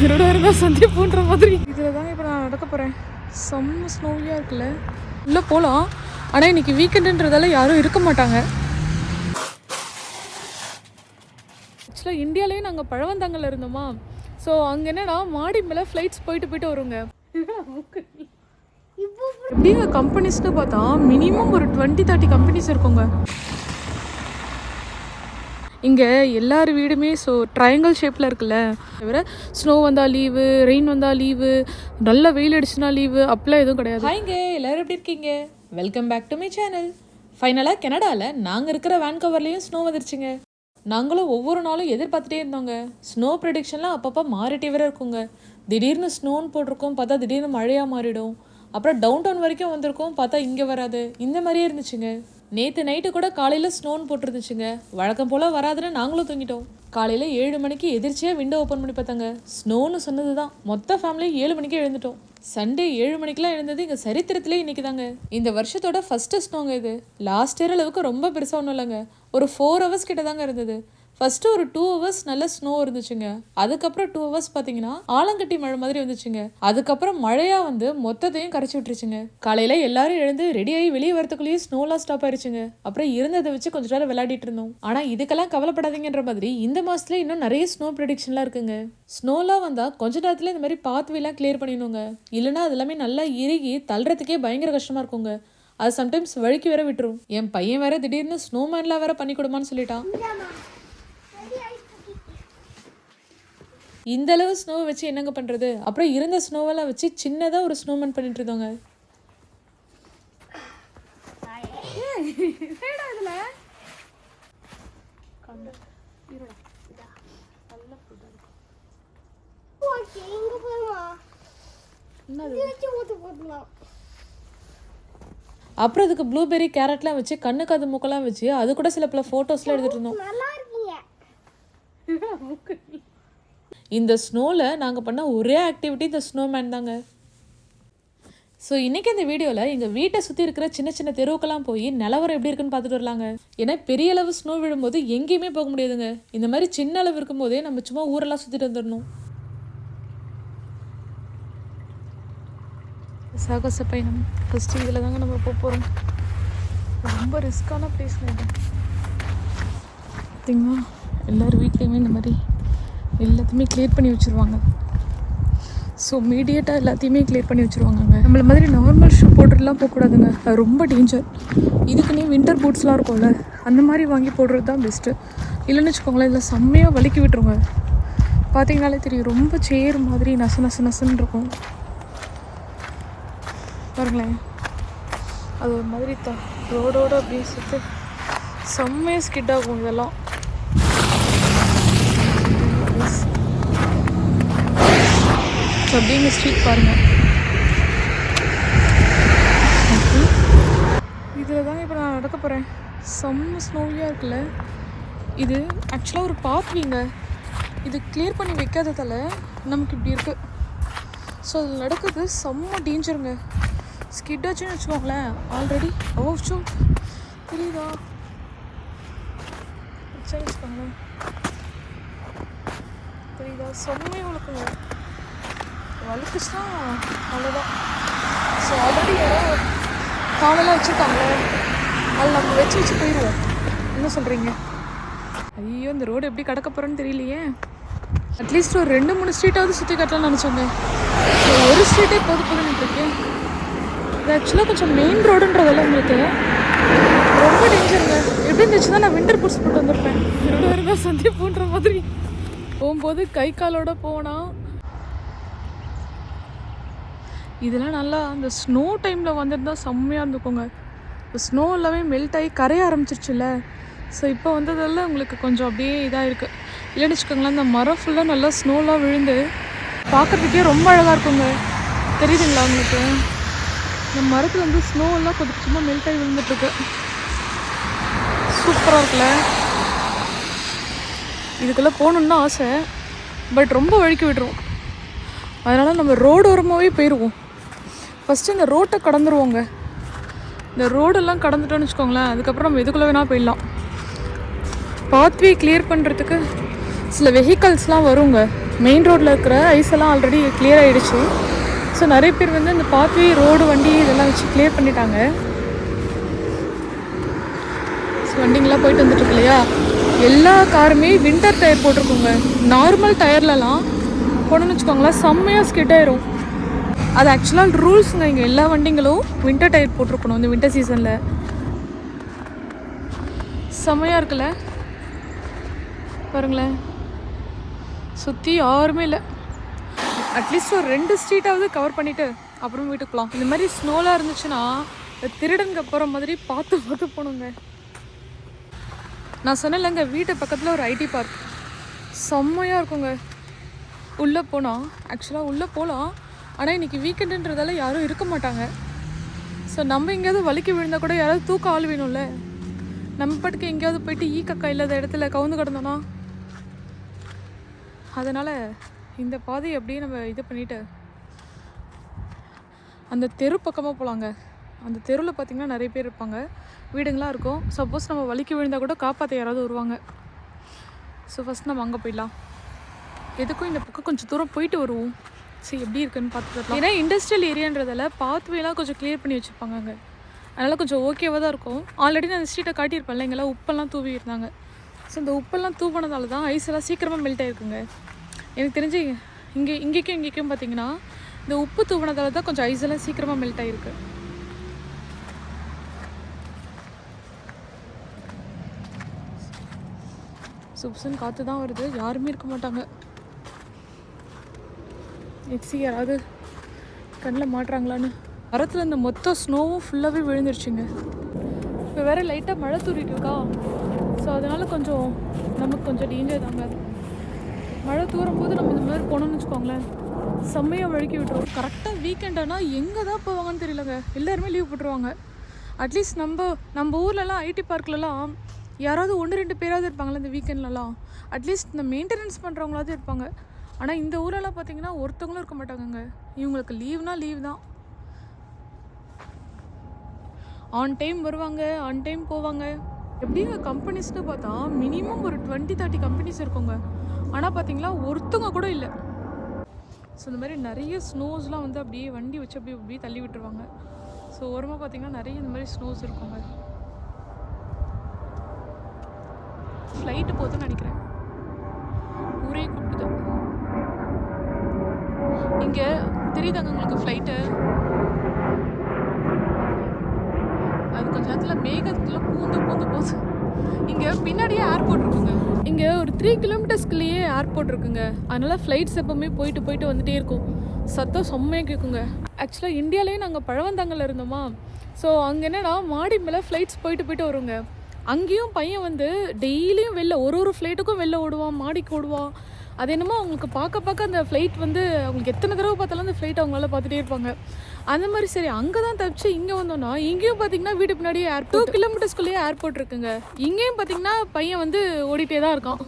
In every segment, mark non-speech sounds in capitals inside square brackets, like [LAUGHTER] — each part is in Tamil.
உயிரோட இருந்தால் சந்திப்புன்ற மாதிரி. இதில் தாங்க இப்போ நான் நடக்க போகிறேன் செம்ம ஸ்னோவியாக இருக்குல்ல. உள்ளே போகலாம் ஆனால் இன்னைக்கு வீக்கெண்டுன்றதால யாரும் இருக்க மாட்டாங்க. ஆக்சுவலாக இந்தியாலேயே நாங்கள் பழவந்தாங்கல்ல இருந்தோமா? ஸோ அங்கே என்னன்னா மாடி மேலே ஃப்ளைட்ஸ் போயிட்டு போயிட்டு வருங்க. எப்படிங்க கம்பெனிஸ்னு பார்த்தா மினிமம் ஒரு டுவெண்ட்டி தேர்ட்டி கம்பெனிஸ் இருக்குங்க. இங்கே எல்லார் வீடுமே ஸோ ட்ரையாங்கிள் ஷேப்பில் இருக்குல்ல? தவிர ஸ்னோ வந்தால் லீவு ரெயின் வந்தால் லீவு நல்ல வெயில் அடிச்சுனா லீவு அப்படிலாம் எதுவும் கிடையாது. ஹாய்ங்க எல்லோரும் எப்படி இருக்கீங்க? Welcome back to my channel ஃபைனலாக கனடாவில் நாங்கள் இருக்கிற வேன்கவர்லேயும் ஸ்னோ வந்துருச்சுங்க. நாங்களும் ஒவ்வொரு நாளும் எதிர்பார்த்துட்டே இருந்தோங்க. ஸ்னோ ப்ரெடிக்ஷன்லாம் அப்பப்போ மாறிட்டே வேற இருக்குங்க. திடீர்னு ஸ்னோன்னு போட்டிருக்கோம் பார்த்தா திடீர்னு மழையாக மாறிடும். அப்புறம் டவுன் டவுன் வரைக்கும் வந்திருக்கோம் பார்த்தா இங்கே வராது. இந்த மாதிரியே இருந்துச்சுங்க. நேற்று நைட்டு கூட காலையில் ஸ்னோன் போட்டிருந்துச்சுங்க. வழக்கம் போல் வராதுன்னு நாங்களும் தூங்கிட்டோம். காலையில் ஏழு மணிக்கு எதிர்ச்சியாக விண்டோ ஓப்பன் பண்ணி பார்த்தாங்க. ஸ்னோன்னு சொன்னது தான் மொத்த ஃபேமிலியும் ஏழு மணிக்கு எழுந்துட்டோம். சண்டே ஏழு மணிக்கெலாம் எழுந்தது எங்கள் சரித்திரத்திலே இன்னைக்கு தாங்க இந்த வருஷத்தோட ஃபஸ்ட்டு ஸ்னோங்க இது. லாஸ்ட் இயர் அளவுக்கு ரொம்ப பெருசாக ஒன்றும் இல்லைங்க. ஒரு ஃபோர் ஹவர்ஸ் கிட்ட தாங்க இருந்தது. ஃபஸ்ட்டு ஒரு டூ ஹவர்ஸ் நல்ல ஸ்னோ இருந்துச்சுங்க. அதுக்கப்புறம் டூ ஹவர்ஸ் பார்த்தீங்கன்னா ஆலங்கட்டி மழை மாதிரி வந்துச்சுங்க. அதுக்கப்புறம் மழையாக வந்து மொத்தத்தையும் கரைச்சி விட்டுருச்சுங்க. காலையில் எல்லாரும் எழுந்து ரெடி ஆகி வெளியே வரத்துக்குள்ளேயே ஸ்னோலாம் ஸ்டாப் ஆயிடுச்சுங்க அப்புறம் இருந்ததை வச்சு கொஞ்ச நேரம் விளையாடிட்டு இருந்தோம். ஆனால் இதுக்கெல்லாம் கவலைப்படாதீங்கன்ற மாதிரி இந்த மாதத்துல இன்னும் நிறைய ஸ்னோ ப்ரடிக்ஷன்லாம் இருக்குங்க. ஸ்னோலாம் வந்தால் கொஞ்ச நேரத்தில் இந்த மாதிரி பாத்வேலாம் கிளியர் பண்ணிடணுங்க. இல்லைன்னா அது எல்லாமே நல்லா இறுகி தள்ளுறதுக்கே பயங்கர கஷ்டமா இருக்குங்க. அது சம்டைம்ஸ் வழுக்கி வேற விட்டுரும். என் பையன் வேற திடீர்னு ஸ்னோமேன்லாம் வேற பண்ணி கொடுமான்னு சொல்லிட்டான். இந்த அளவு ஸ்னோ வச்சு என்னங்க பண்றது? அப்புறம் இருந்த ஸ்னோவெல்லாம் வச்சு சின்னதா ஒரு ஸ்னோமேன் பண்ணிட்டு இருந்தோங்க அப்புறம் அதுக்கு ப்ளூபெர்ரி கேரட்லாம் வச்சு கண்ணு காது மூக்கெல்லாம் வச்சு அது கூட சில பல ஃபோட்டோஸ்லாம் எடுத்துட்டு இருந்தோம். [LAUGHS] இந்த ஸ்னோவில் நாங்கள் பண்ண ஒரே ஆக்டிவிட்டி இந்த ஸ்னோமேன் தாங்க. ஸோ இன்றைக்கி இந்த வீடியோவில் எங்கள் வீட்டை சுற்றி இருக்கிற சின்ன சின்ன தெருவுக்கெல்லாம் போய் நிலவரம் எப்படி இருக்குன்னு பார்த்துட்டு வரலாங்க. ஏன்னா பெரிய அளவு ஸ்னோ விழும்போது எங்கேயுமே போக முடியாதுங்க. இந்த மாதிரி சின்ன அளவு இருக்கும்போதே நம்ம சும்மா ஊரெல்லாம் சுற்றிட்டு வந்துடணும் சாகச பயணம். ஃபஸ்ட்டு இதில் தாங்க நம்ம போக போகிறோம் ரொம்ப ரிஸ்க்கான பிளேஸ் பார்த்தீங்களா எல்லோரும் வீட்லேயுமே இந்த மாதிரி எல்லாத்தையுமே கிளியர் பண்ணி வச்சுருவாங்க. ஸோ மீடியட்டாக எல்லாத்தையுமே கிளியர் பண்ணி வச்சுருவாங்கங்க. நம்மள மாதிரி நார்மல் ஷூ போட்டுலாம் போகக்கூடாதுங்க. அது ரொம்ப டேஞ்சர் இதுக்குன்னே வின்டர் பூட்ஸ்லாம் இருக்கும்ல அந்த மாதிரி வாங்கி போடுறது தான் பெஸ்ட்டு இல்லைன்னு வச்சுக்கோங்களேன் இதில் செம்மையாக வலிக்கி விட்டுருங்க. பார்த்தீங்கனாலே தெரியும் ரொம்ப சேர் மாதிரி நச நசு நசுன்னு இருக்கும். பாருங்களேன். அது ஒரு மாதிரி த ரோடோடு அப்படியே சுற்று செம்மையாக ஸ்கிட் ஆகும் இதெல்லாம். அப்படியே இந்த ஸ்ட்ரீட் பாருங்கள் இதில் தான் இப்போ நான் நடக்க போகிறேன் செம்ம ஸ்னோவியாக இருக்குல்ல. இது ஆக்சுவலாக ஒரு பாத்விங்க இது கிளியர் பண்ணி வைக்காததால நமக்கு இப்படி இருக்குது ஸோ அது நடக்குது செம்ம டேஞ்சருங்க ஸ்கிட்டாச்சுன்னு வச்சுக்கோங்களேன். ஆல்ரெடி ஓச்சோ புரியுதா? சரி வச்சுக்கோங்களேன். புரியுதா? செம்மையாக வளர்க்குங்க வளர்க்குச்சுன்னா அவ்வளோதான் ஸோ ஆல்ரெடி யாரோ காலெல்லாம் வச்சுருக்காங்க அதில் நம்ம வச்சு வச்சு போயிடுவோம் என்ன சொல்கிறீங்க ஐயோ இந்த ரோடு எப்படி கடக்க போகிறோன்னு தெரியலையே. அட்லீஸ்ட் ஒரு ரெண்டு மூணு ஸ்ட்ரீட்டாவது சுற்றி காட்டலாம்னு நினச்சோங்க. ஒரு ஸ்ட்ரீட்டே போது போதுன்னு இருக்கேன் இது ஆக்சுவலாக கொஞ்சம் மெயின் ரோடுன்றதெல்லாம் உங்களுக்கு ரொம்ப டேஞ்சருங்க எப்படி இருந்துச்சுன்னா நான் விண்டர் பூட்ஸ் போட்டு வந்திருப்பேன். இருபது சந்தி போன்ற மாதிரி. போகும்போது கை காலோட போனால் இதெல்லாம் நல்லா அந்த ஸ்னோ டைமில் வந்திருந்தால் செம்மையாக இருந்துக்கோங்க. இப்போ ஸ்னோ எல்லாமே மெல்ட் ஆகி கரைய ஆரம்பிச்சிருச்சுல்ல. ஸோ இப்போ வந்ததெல்லாம் உங்களுக்கு கொஞ்சம் அப்படியே இதாக இருக்குது இல்லைன்னு வச்சுக்கோங்களேன் அந்த மரம் ஃபுல்லாக நல்லா ஸ்னோலாம் விழுந்து பார்க்கறதுக்கே ரொம்ப அழகாக இருக்குங்க. தெரியுதுங்களா உங்களுக்கு? இந்த மரத்தில் வந்து ஸ்னோ எல்லாம் கொஞ்சம் சும்மா மெல்ட் ஆகி விழுந்துட்டுருக்கு சூப்பராக இருக்குல்ல? இதுக்குள்ளே போகணுன்னு ஆசை. பட் ரொம்ப வழுக்கி விட்டுருவோம் அதனால் நம்ம ரோடு ஓரமாகவே போயிடுவோம் ஃபஸ்ட்டு இந்த ரோட்டை கடந்துருவோங்க. இந்த ரோடெல்லாம் கடந்துட்டோம்னு வச்சுக்கோங்களேன் அதுக்கப்புறம் நம்ம எதுக்குள்ளே வேணால் போயிடலாம். பாத்வே கிளியர் பண்ணுறதுக்கு சில வெஹிக்கல்ஸ்லாம் வருங்க. மெயின் ரோட்டில் இருக்கிற ஐஸ் எல்லாம் ஆல்ரெடி கிளியர் ஆகிடுச்சு ஸோ நிறைய பேர் வந்து இந்த பாத்வே ரோடு வண்டி இதெல்லாம் வச்சு கிளியர் பண்ணிட்டாங்க. ஸோ வண்டிங்கெல்லாம் போயிட்டு வந்துட்டுருக்கு இல்லையா? எல்லா காருமே வின்டர் டயர் போட்டிருக்கோங்க. நார்மல் டயர்லலாம் போனோம்னு வச்சுக்கோங்களேன் செம்மையாக ஸ்கிட் ஆயிரும். அது ஆக்சுவலாக ரூல்ஸுங்க இங்கே எல்லா வண்டிங்களும் வின்டர் டயர் போட்டிருக்கணும் இந்த வின்டர் சீசனில் செம்மையாக இருக்குல்ல? பாருங்களேன். சுற்றி யாருமே இல்லை. அட்லீஸ்ட் ஒரு ரெண்டு ஸ்ட்ரீட்டாவது கவர் பண்ணிவிட்டு அப்புறம் வீட்டுக்கு போகலாம் இந்த மாதிரி ஸ்னோலாக இருந்துச்சுன்னா இந்த திருடனுக்கு போகிற மாதிரி பார்த்து பார்த்து போகணுங்க. நான் சொன்னேன்லங்க வீட்டு பக்கத்தில் ஒரு ஐடி பார்க் செம்மையாக இருக்குங்க. உள்ளே போனால் ஆக்சுவலாக உள்ளே போகலாம் ஆனால் இன்றைக்கி வீக்கெண்டுன்றதால யாரும் இருக்க மாட்டாங்க. ஸோ நம்ம எங்கேயாவது வலிக்கு விழுந்தால் கூட யாராவது தூக்க ஆள் வேணும்ல? நம்ம பாட்டுக்கு எங்கேயாவது போயிட்டு ஈ கக்கா இல்லாத இடத்துல கவுந்து கிடந்தோன்னா அதனால் இந்த பாதையை அப்படியே நம்ம இது பண்ணிவிட்டு அந்த தெரு பக்கமாக போகலாங்க அந்த தெருவில் பார்த்திங்கன்னா நிறைய பேர் இருப்பாங்க. வீடுங்களாம் இருக்கும். சப்போஸ் நம்ம வலிக்கு விழுந்தால் கூட காப்பாற்ற யாராவது வருவாங்க. ஸோ ஃபஸ்ட் நம்ம அங்கே போயிடலாம். எதுக்கும் இந்த பக்கம் கொஞ்சம் தூரம் போயிட்டு வருவோம். சரி எப்படி இருக்குன்னு பார்த்துக்கலாம் ஏன்னா இண்டஸ்ட்ரியல் ஏரியான்றதால பாத்வேலாம் கொஞ்சம் கிளியர் பண்ணி வச்சுருப்பாங்க அங்கே. அதனால் கொஞ்சம் ஓகேவாக தான் இருக்கும். ஆல்ரெடி நான் அந்த ஸ்ட்ரீட்டை காட்டியிருப்பேன் இல்லைங்களா உப்பெல்லாம் தூவி இருந்தாங்க ஸோ இந்த உப்பெல்லாம் தூவினதால தான் ஐஸ் எல்லாம் சீக்கிரமாக மெல்ட் ஆகிருக்குங்க எனக்கு தெரிஞ்சு இங்கே இங்கேக்கும் இங்கேக்கும் பார்த்தீங்கன்னா இந்த உப்பு தூவினதால தான் கொஞ்சம் ஐஸ் எல்லாம் சீக்கிரமாக மெல்ட் ஆகிருக்கு சுப்சுன்னு காற்று தான் வருது. யாருமே இருக்க மாட்டாங்க. எக்ஸி யாராவது கண்ணில் மாட்டுறாங்களான்னு. மரத்தில் இந்த மொத்த ஸ்னோவும் ஃபுல்லாகவே விழுந்துருச்சுங்க. இப்போ வேறு லைட்டாக மழை தூரிட்டு இருக்கா? ஸோ அதனால் கொஞ்சம் நமக்கு கொஞ்சம் டேஞ்சர் தாங்க. மழை தூரும் போது நம்ம இந்த மாதிரி போனோம்னு வச்சுக்கோங்களேன். செம்மையாக வழுக்கி விட்டுரும். கரெக்டாக வீக்கெண்ட் ஆனால் எங்கே தான் போவாங்கன்னு தெரியலங்க. எல்லாருமே லீவ் போட்டுருவாங்க அட்லீஸ்ட் நம்ம நம்ம ஊர்லலாம் ஐடி பார்க்லலாம் யாராவது ஒன்று ரெண்டு பேராவது இருப்பாங்களே இந்த வீக்கெண்ட்லலாம் அட்லீஸ்ட் இந்த மெயின்டெனன்ஸ் பண்ணுறவங்களாவது இருப்பாங்க. ஆனால் இந்த ஊரெல்லாம் பார்த்தீங்கன்னா ஒருத்தவங்களும் இருக்க மாட்டாங்கங்க. இவங்களுக்கு லீவ்னா லீவ் தான். ஆன் டைம் வருவாங்க ஆன் டைம் போவாங்க. எப்படிங்க கம்பெனிஸ்னு பார்த்தா மினிமம் ஒரு டுவெண்ட்டி தேர்ட்டி கம்பெனிஸ் இருக்குங்க. ஆனால் பார்த்தீங்களா ஒருத்தவங்க கூட இல்லை. ஸோ இந்த மாதிரி நிறைய ஸ்னோஸ்லாம் வந்து அப்படியே வண்டி வச்சு அப்படியே அப்படியே தள்ளி விட்டுருவாங்க. ஸோ ஓரமாக பார்த்தீங்கன்னா நிறைய இந்த மாதிரி ஸ்னோஸ் இருக்குங்க. ஃப்ளைட்டு போதுன்னு நினைக்கிறேன். ஊரே இங்கே தெரியுதாங்க உங்களுக்கு ஃப்ளைட்டு அது கொஞ்ச நேரத்தில் மேகத்தில் பூந்து பூந்து போகுது. இங்கே பின்னாடியே ஏர்போர்ட் இருக்குங்க. இங்கே ஒரு த்ரீ கிலோமீட்டர்ஸ்க்குள்ளேயே ஏர்போர்ட் இருக்குங்க. அதனால் ஃப்ளைட்ஸ் எப்போவுமே போயிட்டு போயிட்டு வந்துட்டே இருக்கும். சத்தம் செம்மையாக கேட்குங்க ஆக்சுவலாக இந்தியாலேயே நாங்கள் பழவந்தாங்கல்ல இருந்தோமா? ஸோ அங்கே என்னன்னா மாடி மேலே ஃப்ளைட்ஸ் போயிட்டு போயிட்டு வருங்க. அங்கேயும் பையன் வந்து டெய்லியும் வெளில ஒரு ஒரு ஃப்ளைட்டுக்கும் வெளில ஓடுவான் மாடிக்கு ஓடுவான். அது என்னமோ அவங்களுக்கு பார்க்க பார்க்க அந்த ஃப்ளைட் வந்து அவங்களுக்கு எத்தனை தடவை பார்த்தாலும் அந்த ஃப்ளைட் அவங்களால பார்த்துட்டே இருப்பாங்க. அந்த மாதிரி சரி அங்கே தான் தப்பிச்சு இங்கே வந்தோம்னா இங்கேயும் பார்த்தீங்கன்னா வீடு பின்னாடியே ஏர் டூ கிலோமீட்டர்ஸ்குள்ளேயே ஏர்போர்ட் இருக்குங்க. இங்கேயும் பார்த்தீங்கன்னா பையன் வந்து ஓடிட்டே தான் இருக்கான்.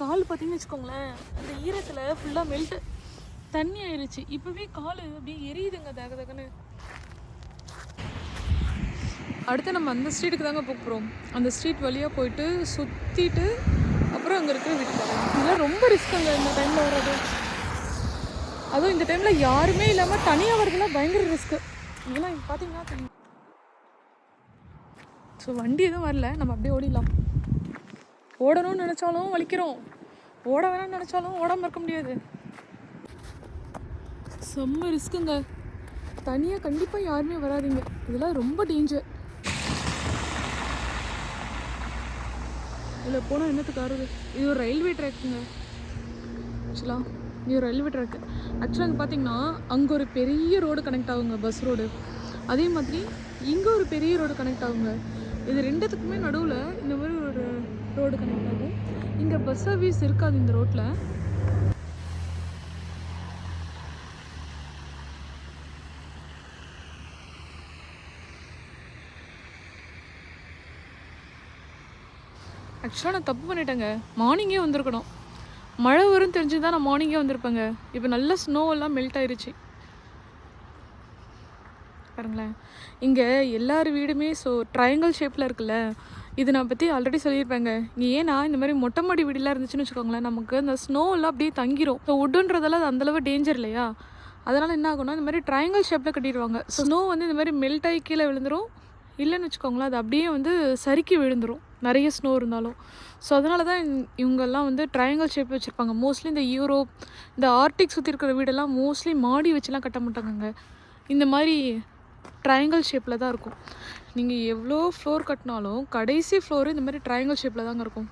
கால் பார்த்தீங்கன்னு வச்சுக்கோங்களேன் அந்த ஈரத்தில் ஃபுல்லாக மெல்ட்டு தண்ணி ஆயிடுச்சு இப்போவே கால் அப்படியே எரியுதுங்க தக தகன்னு. அடுத்து நம்ம அந்த ஸ்ட்ரீட்டுக்கு தாங்க போக போகிறோம் அந்த ஸ்ட்ரீட் வழியாக போயிட்டு சுற்றிட்டு அப்புறம் அங்கே இருக்கிற வீட்டுக்கு இதெல்லாம் ரொம்ப ரிஸ்க்குங்க இந்த டைமில் வர்றது. அதுவும் இந்த டைமில் யாருமே இல்லாமல் தனியாக வரதுனா பயங்கர ரிஸ்க்கு இதெல்லாம் இங்கே பார்த்தீங்கன்னா தெரியும் ஸோ வண்டி எதுவும் வரல. நம்ம அப்படியே ஓடிடலாம். ஓடணும்னு நினச்சாலும் வலிக்கிறோம். ஓட வேணாம்னு நினச்சாலும் ஓடாமல் இருக்க முடியாது. செம்ம ரிஸ்க்குங்க தனியாக கண்டிப்பாக யாருமே வராதீங்க. இதெல்லாம் ரொம்ப டேஞ்சர் இதில் போனால் என்னத்துக்கு ஆறுது? இது ஒரு ரயில்வே ட்ராக்குங்க ஆக்சுவலாக இது ஒரு ரயில்வே ட்ராக்கு ஆக்சுவலாக அங்கே பார்த்தீங்கன்னா அங்கே ஒரு பெரிய ரோடு கனெக்ட் ஆகுங்க பஸ் ரோடு அதே மாதிரி இங்கே ஒரு பெரிய ரோடு கனெக்ட் ஆகுங்க. இது ரெண்டுத்துக்குமே நடுவில் இந்த மாதிரி ஒரு ரோடு கனெக்ட் ஆகும். இங்கே பஸ் சர்வீஸ் இருக்காது இந்த ரோட்டில் ஆக்சுவலாக நான் தப்பு பண்ணிட்டேங்க. மார்னிங்கே வந்திருக்கணும். மழை வரும் தெரிஞ்சு தான் நான் மார்னிங்கே வந்திருப்பேங்க. இப்போ நல்ல ஸ்னோ எல்லாம் மெல்ட் ஆயிருச்சு. பாருங்களேன். இங்கே எல்லார் வீடுமே ஸோ ட்ரையாங்கிள் ஷேப்பில் இருக்குல்ல இது நான் பற்றி ஆல்ரெடி சொல்லியிருப்பேங்க. இங்கே ஏன்னா இந்த மாதிரி மொட்டை மாடி வீடுலாம் இருந்துச்சுன்னு வச்சுக்கோங்களேன் நமக்கு அந்த ஸ்னோவெல்லாம் அப்படியே தங்கிரும். ஸோ உட்டுன்றதால அது அந்தளவு டேஞ்சர் இல்லையா? அதனால் என்ன ஆகும்னா இந்த மாதிரி ட்ரையாங்கிள் ஷேப்பில் கட்டிடுவாங்க. ஸ்னோ வந்து இந்த மாதிரி மெல்ட் ஆகி கீழே விழுந்துரும். இல்லைன்னு வச்சுக்கோங்களேன் அது அப்படியே வந்து சறுக்கி விழுந்துடும் நிறைய ஸ்னோ இருந்தாலும். ஸோ அதனால தான் இந்- இவங்கெல்லாம் வந்து ட்ரையாங்கல் ஷேப் வச்சுருப்பாங்க மோஸ்ட்லி இந்த யூரோப் இந்த ஆர்டிக் சுற்றி இருக்கிற வீடெல்லாம் மோஸ்ட்லி மாடி வச்சுலாம் கட்ட மாட்டாங்கங்க. இந்த மாதிரி ட்ரையாங்கல் ஷேப்பில் தான் இருக்கும். நீங்கள் எவ்வளோ ஃப்ளோர் கட்டினாலும் கடைசி ஃப்ளோர் இந்த மாதிரி ட்ரையாங்கல் ஷேப்பில் தாங்க இருக்கும்.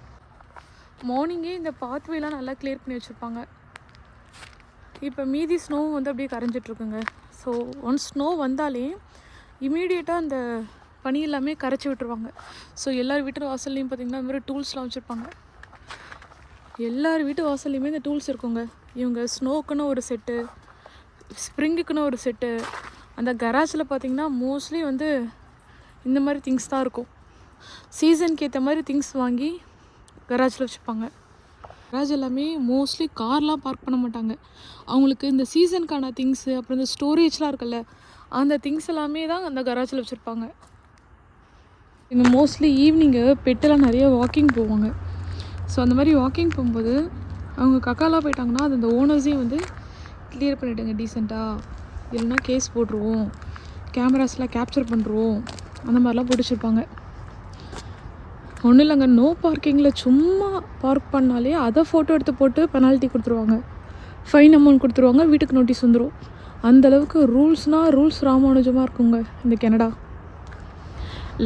மார்னிங்கே இந்த பாத்வேலாம் நல்லா க்ளியர் பண்ணி வச்சுருப்பாங்க. இப்போ மீதி ஸ்னோவும் வந்து அப்படியே கரைஞ்சிட்ருக்குங்க ஸோ ஒன்ஸ் ஸ்னோ வந்தாலே இமீடியட்டாக அந்த பனி எல்லாமே கரைச்சி விட்டுருவாங்க. ஸோ எல்லார் வீட்டு வாசல்லையும் பார்த்தீங்கன்னா இந்த மாதிரி டூல்ஸ்லாம் வச்சுருப்பாங்க. எல்லார் வீட்டு வாசல்லையுமே இந்த டூல்ஸ் இருக்குங்க. இவங்க ஸ்னோக்குன்னு ஒரு செட்டு ஸ்ப்ரிங்குக்குன்னு ஒரு செட்டு அந்த கராஜில் பார்த்தீங்கன்னா மோஸ்ட்லி வந்து இந்த மாதிரி திங்ஸ் தான் இருக்கும். சீசனுக்கு ஏற்ற மாதிரி திங்ஸ் வாங்கி கராஜில் வச்சுப்பாங்க. கராஜ் எல்லாமே மோஸ்ட்லி கார்லாம் பார்க் பண்ண மாட்டாங்க. அவங்களுக்கு இந்த சீசனுக்கான திங்ஸு அப்புறம் இந்த ஸ்டோரேஜ்லாம் இருக்குல்ல அந்த திங்ஸ் எல்லாமே தான் அந்த கராஜில் வச்சுருப்பாங்க. இங்கே மோஸ்ட்லி ஈவினிங்கு பெட்டெல்லாம் நிறைய வாக்கிங் போவாங்க. ஸோ அந்த மாதிரி வாக்கிங் போகும்போது அவங்க கக்காலாம் போயிட்டாங்கன்னா அது அந்த ஓனர்ஸையும் வந்து கிளியர் பண்ணிவிடுங்க டீசெண்டாக இல்லைன்னா கேஸ் போட்டுருவோம். கேமராஸ்லாம் கேப்சர் பண்ணுறோம் அந்த மாதிரிலாம் பிடிச்சிருப்பாங்க. ஒன்றும் இல்லைங்க நோ பார்க்கிங்கில் சும்மா பார்க் பண்ணாலே அதை ஃபோட்டோ எடுத்து போட்டு பெனால்ட்டி கொடுத்துருவாங்க. ஃபைன் அமௌண்ட் கொடுத்துருவாங்க வீட்டுக்கு நோட்டீஸ் வந்துடும் அந்த அளவுக்கு ரூல்ஸ்னால் ரூல்ஸ் ராமானுஜமாக இருக்குங்க இந்த கெனடா.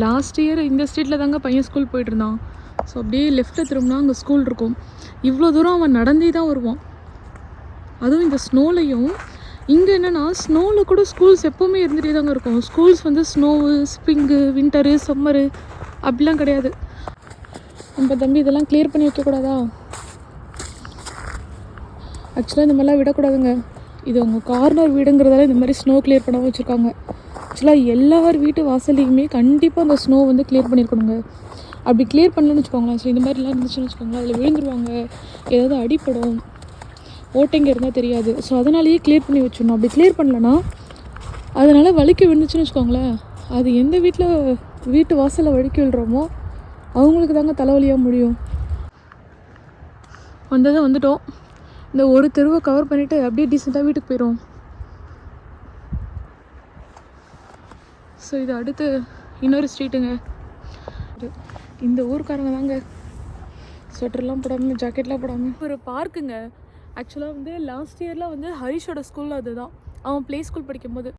லாஸ்ட் இயர் இந்த ஸ்ட்ரீட்டில் தாங்க பையன் ஸ்கூல் போயிட்டுருந்தான். ஸோ அப்படியே லெஃப்ட்டில் திரும்பினா அங்கே ஸ்கூல் இருக்கும். இவ்வளோ தூரம் அவன் நடந்தே தான் வருவான். அதுவும் இந்த ஸ்னோலையும் இங்கே என்னென்னா ஸ்னோவில் கூட ஸ்கூல்ஸ் எப்போவுமே இருந்துகிட்டே தாங்க இருக்கும். ஸ்கூல்ஸ் வந்து ஸ்னோவு ஸ்ப்ரிங்கு வின்டரு சம்மரு அப்படிலாம் கிடையாது. நம்ம தம்பி இதெல்லாம் கிளியர் பண்ணி வைக்கக்கூடாதா? ஆக்சுவலாக இந்த மாதிரிலாம் விடக்கூடாதுங்க. இது அவங்க கார்னர் வீடுங்கிறதால இந்த மாதிரி ஸ்னோ கிளியர் பண்ண வச்சுருக்காங்க. ஆக்சுவலாக எல்லார் வீட்டு வாசல்லையுமே கண்டிப்பாக அந்த ஸ்னோ வந்து கிளியர் பண்ணியிருக்கணுங்க அப்படி கிளியர் பண்ணலன்னு வச்சுக்கோங்களேன். ஸோ இந்த மாதிரிலாம் இருந்துச்சுன்னு வச்சுக்கோங்களேன். அதில் விழுந்துருவாங்க. ஏதாவது அடிப்படும் ஓட்டைங்க இருந்தால் தெரியாது. ஸோ அதனாலேயே கிளியர் பண்ணி வச்சிடணும். அப்படி கிளியர் பண்ணலன்னா அதனால் வலிக்கு விழுந்துச்சுன்னு வச்சுக்கோங்களேன். அது எந்த வீட்டில் வீட்டு வாசலில் வழுக்கி விழுறோமோ அவங்களுக்கு தாங்க தலைவலியாக முடியும். வந்ததை வந்துட்டோம். இந்த ஒரு தெருவை கவர் பண்ணிவிட்டு அப்படியே டீசெண்டாக வீட்டுக்கு போயிடும் ஸோ இது அடுத்து இன்னொரு ஸ்ட்ரீட்டுங்க இந்த ஊருக்காரங்க தாங்க. ஸ்வெட்டர்லாம் போடாமல் ஜாக்கெட்லாம் போடாமல் ஒரு பார்க்குங்க ஆக்சுவலாக வந்து லாஸ்ட் இயரில் வந்து ஹரிஷோட ஸ்கூலில் அதுதான். அவன் ப்ளே ஸ்கூல் படிக்கும்போது.